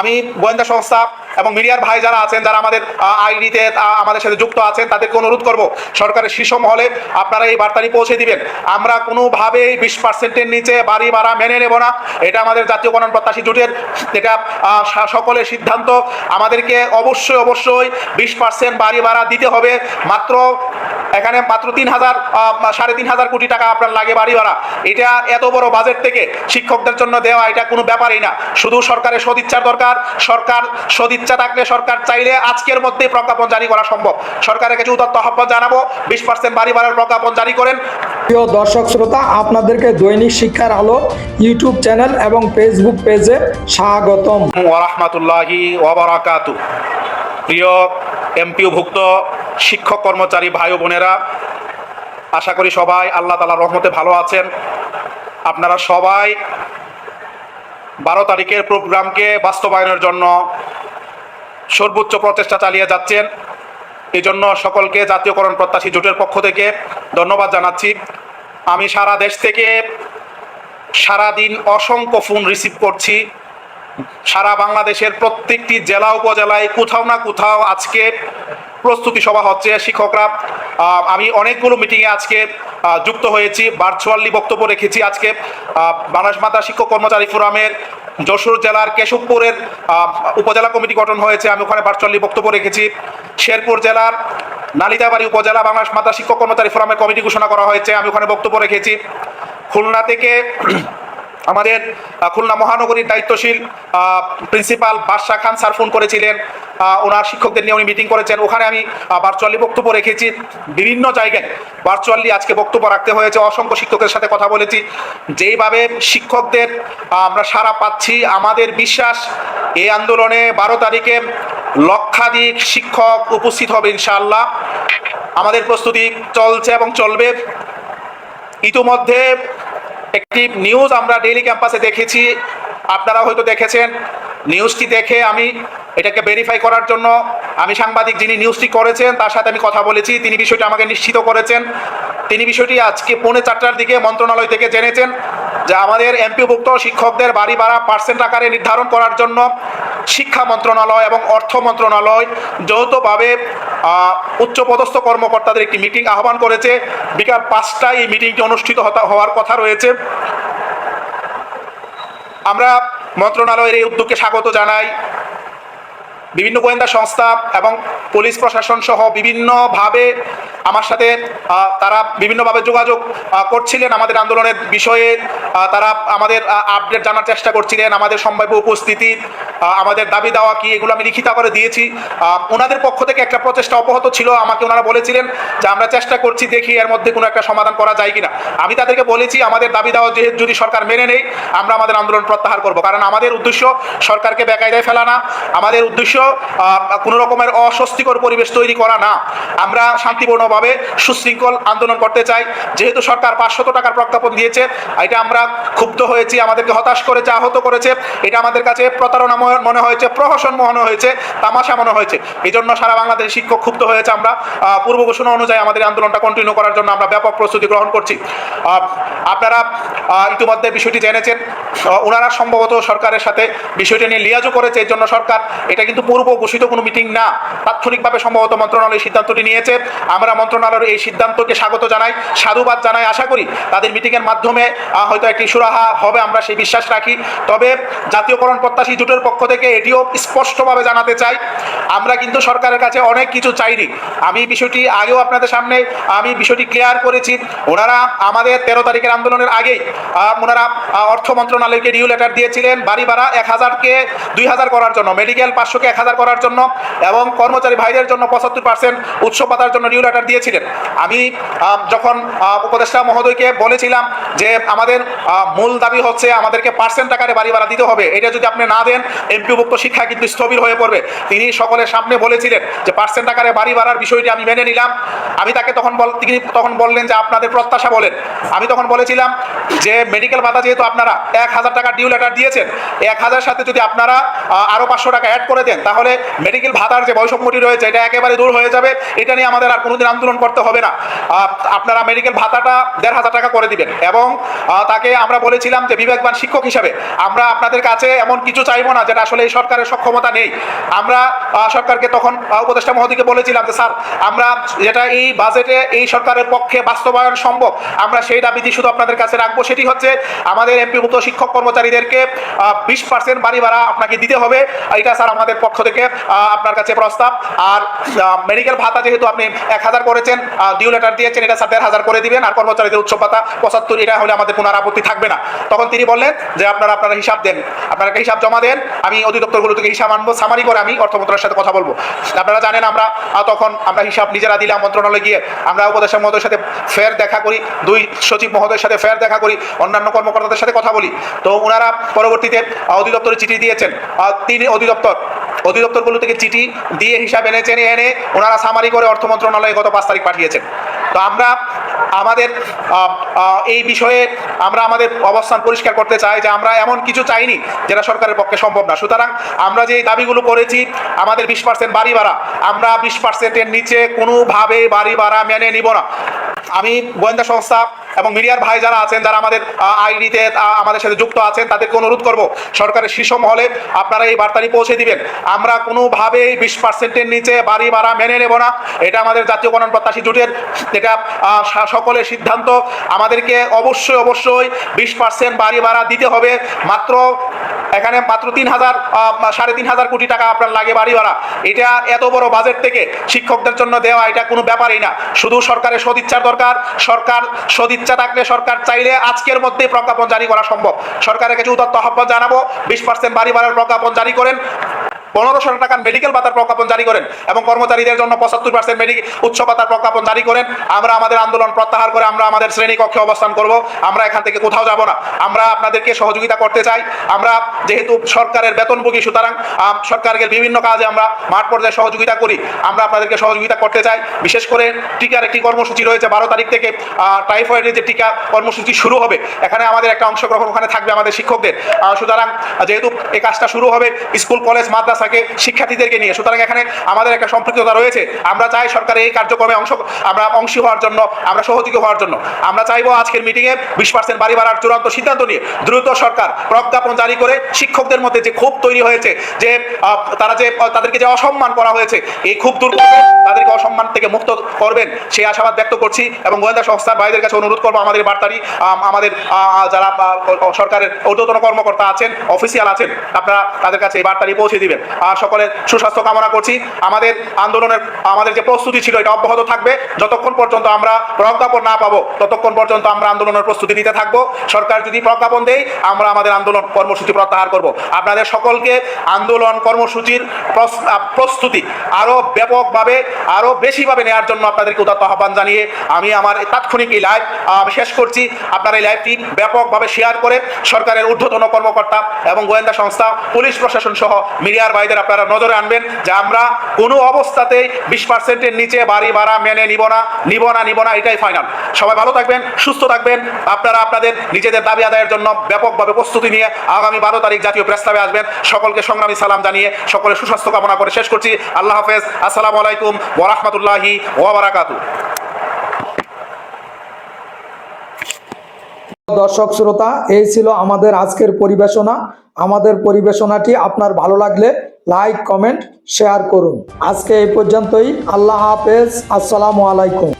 আমি গোয়েন্দা সংস্থা এবং মিডিয়ার ভাই যারা আছেন, যারা আমাদের আইডিতে আমাদের সাথে যুক্ত আছেন, তাদেরকে অনুরোধ করব, সরকারের শীর্ষ মহলে আপনারা এই বার্তাটি পৌঁছে দিবেন। আমরা কোনোভাবেই বিশ পার্সেন্টের নিচে বাড়ি ভাড়া মেনে নেব না। এটা আমাদের জাতীয় গণন প্রত্যাশী জোটের এটা সকলের সিদ্ধান্ত। আমাদেরকে অবশ্যই অবশ্যই বিশ পার্সেন্ট বাড়ি ভাড়া দিতে হবে। মাত্র এখানে মাত্র তিন হাজার সাড়ে তিন হাজার কোটি টাকা আপনার লাগে বাড়ি ভাড়া এটা এত বড় বাজেট থেকে শিক্ষকদের জন্য দেওয়া এটা কোনো ব্যাপারই না। শুধু সরকারের সদিচ্ছার দরকার সরকার সদিচ্ছা থাকলে সরকার চাইলে আজকের মধ্যেই প্রজ্ঞাপন জারি করা সম্ভব। সরকারের কাছে উদত্ত আহ্বান জানাব বিশ পার্সেন্ট বাড়ি ভাড়ার প্রজ্ঞাপন জারি করেন। প্রিয় দর্শক শ্রোতা আপনাদেরকে দৈনিক শিক্ষার আলো ইউটিউব চ্যানেল এবং ফেসবুক পেজে স্বাগতম। ওরহমাতুল্লাহি ওবরাকাতু প্রিয় এমপিওভুক্ত শিক্ষক, কর্মচারী, ভাই বোনেরা, আশা করি সবাই আল্লাহ তালা রহমতে ভালো আছেন। আপনারা সবাই বারো তারিখের প্রোগ্রামকে বাস্তবায়নের জন্য সর্বোচ্চ প্রচেষ্টা চালিয়ে যাচ্ছেন। এই জন্য সকলকে জাতীয়করণ প্রত্যাশী জোটের পক্ষ থেকে ধন্যবাদ জানাচ্ছি। আমি সারা দেশ থেকে সারাদিন অসংখ্য ফোন রিসিভ করছি। সারা বাংলাদেশের প্রত্যেকটি জেলা উপজেলায় কোথাও না কোথাও আজকে প্রস্তুতি সভা হচ্ছে। শিক্ষকরা আমি অনেকগুলো মিটিংয়ে আজকে যুক্ত হয়েছি ভার্চুয়ালি বক্তব্য রেখেছি আজকে। বাংলাদেশ মাতা শিক্ষক কর্মচারী ফোরামের যশোর জেলার কেশবপুরের উপজেলা কমিটি গঠন হয়েছে, আমি ওখানে ভার্চুয়ালি বক্তব্য রেখেছি। শেরপুর জেলার নালিতাবাড়ি উপজেলা বাংলাদেশ মাতা শিক্ষক কর্মচারী ফোরামের কমিটি ঘোষণা করা হয়েছে, আমি ওখানে বক্তব্য রেখেছি। খুলনা থেকে আমাদের খুলনা মহানগরীর দায়িত্বশীল প্রিন্সিপাল বাদশাহ খান স্যার ফোন করেছিলেন। ওনার শিক্ষকদের নিয়ে উনি মিটিং করেছেন। ওখানে আমি ভার্চুয়ালি বক্তব্য রেখেছি। বিভিন্ন জায়গায় ভার্চুয়ালি আজকে বক্তব্য রাখতে হয়েছে। অসংখ্য শিক্ষকের সাথে কথা বলেছি। যেইভাবে শিক্ষকদের আমরা সারা পাচ্ছি, আমাদের বিশ্বাস, এই আন্দোলনে বারো তারিখে লক্ষাধিক শিক্ষক উপস্থিত হবে ইনশাআল্লাহ। আমাদের প্রস্তুতি চলছে এবং চলবে। ইতিমধ্যে একটি নিউজ আমরা ডেইলি ক্যাম্পাসে দেখেছি। আপনারা হয়তো দেখেছেন নিউজটি দেখে আমি এটাকে ভেরিফাই করার জন্য আমি সাংবাদিক যিনি নিউজটি করেছেন, তার সাথে আমি কথা বলেছি, তিনি বিষয়টি আমাকে নিশ্চিত করেছেন। তিনি বিষয়টি আজকে পৌনে চারটার দিকে মন্ত্রণালয় থেকে জেনেছেন যে আমাদের এমপিভুক্ত শিক্ষকদের বাড়ি ভাড়া পার্সেন্ট আকারে নির্ধারণ করার জন্য শিক্ষা মন্ত্রণালয় এবং অর্থ মন্ত্রণালয় যৌথভাবে উচ্চপদস্থ কর্মকর্তাদের একটি মিটিং আহ্বান করেছে। বিকাল পাঁচটায় এই মিটিংটি অনুষ্ঠিত হওয়ার কথা রয়েছে। আমরা মন্ত্রণালয়ের এই উদ্যোগকে স্বাগত জানাই। বিভিন্ন গোয়েন্দা সংস্থা এবং পুলিশ প্রশাসন সহ বিভিন্নভাবে আমার সাথে তারা বিভিন্নভাবে যোগাযোগ করছিলেন আমাদের আন্দোলনের বিষয়ে তারা আমাদের আপডেট জানার চেষ্টা করছিলেন, আমাদের সম্ভাব্য উপস্থিতি আমাদের দাবি দেওয়া কি, এগুলো আমি লিখিত করে দিয়েছি। ওনাদের পক্ষ থেকে একটা প্রচেষ্টা অব্যাহত ছিল, আমাকে ওনারা বলেছিলেন যে আমরা চেষ্টা করছি দেখি এর মধ্যে কোনো একটা সমাধান করা যায় কিনা। আমি তাদেরকে বলেছি, আমাদের দাবি দেওয়া যেহেতু যদি সরকার মেনে নেই আমরা আমাদের আন্দোলন প্রত্যাহার করব। কারণ আমাদের উদ্দেশ্য সরকারকে বেকায়দায় ফেলা না, আমাদের উদ্দেশ্য কোনো রকমের অস্বস্তিকর পরিবেশ তৈরি করা না। আমরা শান্তিপূর্ণভাবে সুশৃঙ্খল আন্দোলন করতে চাই। যেহেতু সরকার পাঁচশত টাকার প্রজ্ঞাপন দিয়েছে, এটা আমরা ক্ষুব্ধ হয়েছি, আমাদেরকে হতাশ করেছে, আহত করেছে। এটা আমাদের কাছে প্রতারণা মনে- হয়েছে, প্রহসন মনে হয়েছে, তামাশা মনে হয়েছে। এই জন্য সারা বাংলাদেশের শিক্ষক ক্ষুব্ধ হয়েছে আমরা। পূর্ব ঘোষণা অনুযায়ী আমাদের আন্দোলনটা কন্টিনিউ করার জন্য আমরা ব্যাপক প্রস্তুতি গ্রহণ করছি। আপনারা ইতিমধ্যে বিষয়টি জেনেছেন। ওনারা সম্ভবত সরকারের সাথে বিষয়টি নিয়ে লিয়াজও করেছে এই জন্য সরকার এটা কিন্তু পূর্ব ঘোষিত কোনো মিটিং না। তাৎক্ষণিকভাবে সম্ভবত মন্ত্রণালয় সিদ্ধান্তটি নিয়েছে। আমরা মন্ত্রণালয়ের এই সিদ্ধান্তকে স্বাগত জানাই, সাধুবাদ জানাই। আশা করি তাদের মিটিংয়ের মাধ্যমে হয়তো একটি সুরাহা হবে, আমরা সেই বিশ্বাস রাখি। তবে জাতীয়করণ প্রত্যাশী জোটের পক্ষ থেকে এটিও স্পষ্টভাবে জানাতে চাই, আমরা কিন্তু সরকারের কাছে অনেক কিছু চাইনি। আমি বিষয়টি আগেও আপনাদের সামনে, আমি বিষয়টি ক্লিয়ার করেছি। ওনারা আমাদের তেরো তারিখের আন্দোলনের আগেই ওনারা অর্থ মন্ত্রণালয়কে ডিউ লেটার দিয়েছিলেন বাড়ি ভাড়া এক হাজারকে দুই হাজার করার জন্য, মেডিকেল পাঁচশোকে এক হাজার করার জন্য, এবং কর্মচারী ভাইদের জন্য পঁচাত্তর পার্সেন্ট উৎসব পাতার জন্য ডিউ লেটার দিয়েছিলেন। আমি যখন উপদেষ্টা মহোদয়কে বলেছিলাম যে আমাদের মূল দাবি হচ্ছে আমাদেরকে পার্সেন্ট আকারে বাড়ি ভাড়া দিতে হবে এটা যদি আপনি না দেন এমপিভুক্ত শিক্ষা কিন্তু স্থবির হয়ে পড়বে। তিনি সকলের সামনে বলেছিলেন যে পার্সেন্ট আকারে বাড়ি ভাড়ার বিষয়টি আমি মেনে নিলাম। আমি তাকে তখন বল তিনি তখন বললেন যে আপনাদের প্রত্যাশা বলেন। আমি তখন বলেছিলাম যে মেডিকেল ভাতা যেহেতু আপনারা এক হাজার টাকা ডিউ লেটার দিয়েছেন এক হাজার সাথে যদি আপনারা আহ, আরও পাঁচশো টাকা অ্যাড করে দেন তাহলে মেডিকেল ভাতার যে বৈষম্যটি রয়েছে এটা একেবারে দূর হয়ে যাবে। এটা নিয়ে আমাদের আর কোনোদিন আন্দোলন করতে হবে না। আপনারা মেডিকেল ভাতাটা দেড় হাজার টাকা করে দিবেন এবং তাকে আমরা বলেছিলাম যে বিবেকবান শিক্ষক হিসাবে, আমরা আপনাদের কাছে এমন কিছু চাইব না যেটা আসলে এই সরকারের সক্ষমতা নেই। আমরা সরকারকে তখন উপদেষ্টা মহোদয়কে বলেছিলাম যে, স্যার, আমরা যেটা এই বাজেটে এই সরকারের পক্ষে বাস্তবায়ন সম্ভব, আমরা সেই দাবিটি শুধু আপনাদের কাছে রাখব। সেটি হচ্ছে আমাদের এমপিভুক্ত শিক্ষক কর্মচারীদেরকে বিশ পার্সেন্ট বাড়ি ভাড়া আপনাকে দিতে হবে। এটা স্যার আমাদের পক্ষ থেকে আপনার কাছে প্রস্তাব। আর মেডিকেল ভাতা যেহেতু আপনি এক হাজার করেছেন ডিউ লেটার দিয়েছেন, এটা দেড় হাজার করে দিবেন, আর কর্মচারীদের উৎসব ভাতা, পঁচাত্তর, এটা হলে আমাদের কোনো আপত্তি থাকবে না। তখন তিনি বললেন যে, আপনারা আপনারা হিসাব দেন, আপনারা হিসাব জমা দেন, আমি অধিদপ্তরগুলো থেকে হিসাব আনব সামারি করে আমি অর্থ মন্ত্রণালয়ের সাথে কথা বলব। আপনারা জানেন, আমরা তখন আমরা হিসাব নিজেরা দিলাম, মন্ত্রণালয়ে গিয়ে আমরা উপদেষ্টা মহোদয়ের সাথে ফের দেখা করি, দুই সচিব মহোদয়ের সাথে ফের দেখা করি, অন্যান্য কর্মকর্তাদের সাথে কথা বলি। তো ওনারা পরবর্তীতে অধিদপ্তরে চিঠি দিয়েছেন তিনি অধিদপ্তর অধিদপ্তরগুলো থেকে চিঠি দিয়ে হিসাব এনেছেন, এনে ওনারা সামারি করে অর্থ মন্ত্রণালয়ে গত পাঁচ তারিখ পাঠিয়েছেন। তো আমরা আমাদের এই বিষয়ে আমরা আমাদের অবস্থান পরিষ্কার করতে চাই যে আমরা এমন কিছু চাইনি যেটা সরকারের পক্ষে সম্ভব না। সুতরাং আমরা যে দাবিগুলো করেছি, আমাদের বিশ পার্সেন্ট বাড়ি ভাড়া, আমরা বিশ পার্সেন্টের নিচে কোনোভাবে বাড়ি ভাড়া মেনে নিব না। আমি গোয়েন্দা সংস্থা এবং মিডিয়ার ভাই যারা আছেন যারা আমাদের আইডিতে আমাদের সাথে যুক্ত আছেন, তাদেরকে অনুরোধ করব, সরকারের শীর্ষ মহলে আপনারা এই বার্তাটি পৌঁছে দিবেন। আমরা কোনোভাবেই বিশ পার্সেন্টের নিচে বাড়ি ভাড়া মেনে নেব না। এটা আমাদের জাতীয় গণন প্রত্যাশী জোটের, এটা সকলের সিদ্ধান্ত। আমাদেরকে অবশ্যই অবশ্যই বিশ পার্সেন্ট বাড়ি ভাড়া দিতে হবে। মাত্র এখানে মাত্র তিন হাজার সাড়ে তিন হাজার কোটি টাকা আপনার লাগে বাড়ি ভাড়া এটা এত বড় বাজেট থেকে শিক্ষকদের জন্য দেওয়া, এটা কোনো ব্যাপারই না। শুধু সরকারের সদিচ্ছার দরকার, সরকার সদিচ্ছা থাকলে সরকার চাইলে আজকের মধ্যে প্রজ্ঞাপন জারি করা সম্ভব। সরকারের কাছে উদত্ত আহ্বান জানাব, বিশ পার্সেন্ট বাড়ি ভাড়ার প্রজ্ঞাপন জারি করেন। পনেরোশো টাকার মেডিকেল ভাতার প্রজ্ঞাপন জারি করেন এবং কর্মচারীদের জন্য পঁচাত্তর পার্সেন্ট মেডিকেল উচ্চ ভাতার প্রজ্ঞাপন জারি করেন। আমরা আমাদের আন্দোলন প্রত্যাহার করে আমরা আমাদের শ্রেণি কক্ষে অবস্থান করব। আমরা এখান থেকে কোথাও যাব না। আমরা আপনাদেরকে সহযোগিতা করতে চাই। আমরা যেহেতু সরকারের বেতনভোগী, সুতরাং সরকারের বিভিন্ন কাজে আমরা মাঠ পর্যায়ে সহযোগিতা করি। আমরা আপনাদেরকে সহযোগিতা করতে চাই। বিশেষ করে টিকার একটি কর্মসূচি রয়েছে। বারো তারিখ থেকে টাইফয়েডের যে টিকা কর্মসূচি শুরু হবে, এখানে আমাদের একটা অংশগ্রহণ ওখানে থাকবে আমাদের শিক্ষকদের। সুতরাং, যেহেতু এই কাজটা শুরু হবে, স্কুল, কলেজ মাদ্রাসাকে শিক্ষার্থীদেরকে নিয়ে। সুতরাং এখানে আমাদের একটা সম্পৃক্ততা রয়েছে। আমরা চাই সরকারের এই কার্যক্রমে অংশ আমরা অংশী হওয়ার জন্য আমরা সহযোগী হওয়ার জন্য। আমরা চাইব আজকের মিটিংয়ে বিশ পার্সেন্ট বাড়ি ভাড়ার চূড়ান্ত সিদ্ধান্ত নিয়ে দ্রুত সরকার প্রজ্ঞাপন জারি করে শিক্ষকদের মধ্যে যে ক্ষোভ তৈরি হয়েছে যে তারা যে তাদেরকে যে অসম্মান করা হয়েছে এই ক্ষোভ দূর করবে তাদেরকে অসম্মান থেকে মুক্ত করবেন সেই আশাবাদ ব্যক্ত করছি এবং গোয়েন্দা সংস্থার ভাইদের কাছে অনুরোধ করব আমাদের বার্তাটি আম, আমাদের যারা সরকারের ঊর্ধ্বতন কর্মকর্তা আছেন অফিসিয়াল আছেন আপনারা তাদের কাছে এই বার্তাটি পৌঁছে দিবেন। সকলের সুস্বাস্থ্য কামনা করছি। আমাদের আন্দোলনের, আমাদের যে প্রস্তুতি ছিল, এটা অব্যাহত থাকবে। যতক্ষণ পর্যন্ত আমরা প্রজ্ঞাপন না পাবো, ততক্ষণ পর্যন্ত আমরা আন্দোলনের প্রস্তুতি নিতে থাকব। সরকার যদি প্রজ্ঞাপন দেয়, আমরা আমাদের আন্দোলন কর্মসূচি প্রত্যাহার করব। আপনাদের সকলকে আন্দোলন কর্মসূচির প্রস- প্রস্তুতি আরও ব্যাপকভাবে আরও বেশিভাবে নেওয়ার জন্য আপনাদেরকে উদাত্ত আহ্বান জানিয়ে আমি আমার তাৎক্ষণিক এই লাইভ শেষ করছি। আপনারা এই লাইভটি ব্যাপকভাবে শেয়ার করে সরকারের ঊর্ধ্বতন কর্মকর্তা এবং গোয়েন্দা সংস্থা, পুলিশ প্রশাসন সহ মিডিয়ার ভাইদের আপনারা নজরে আনবেন যে আমরা কোনো অবস্থাতেই বিশ পার্সেন্টের নিচে বাড়ি ভাড়া মেনে নিব না নিব না নিব না, এটাই ফাইনাল সবাই ভালো থাকবেন, সুস্থ থাকবেন, আপনারা আপনাদের নিজেদের দাবি আদায়ের জন্য ব্যাপকভাবে প্রস্তুতি নিয়ে আগামী বারো তারিখ জাতীয় প্রস্তাবে আসবেন। সকলকে সংগ্রামী সালাম জানিয়ে সকলের সুস্বাস্থ্য কামনা করে শেষ করছি। আল্লাহ হাফেজ। আসসালামু আলাইকুম ওরহমতুল্লাহি ওবরাকাতু দর্শক, শ্রোতা, এই ছিল আমাদের আজকের পরিবেশনা। আমাদের পরিবেশনাটি আপনার ভালো লাগলে লাইক কমেন্ট শেয়ার করুন। আজকে এই পর্যন্তই। আল্লাহ হাফেজ। আসসালামু আলাইকুম।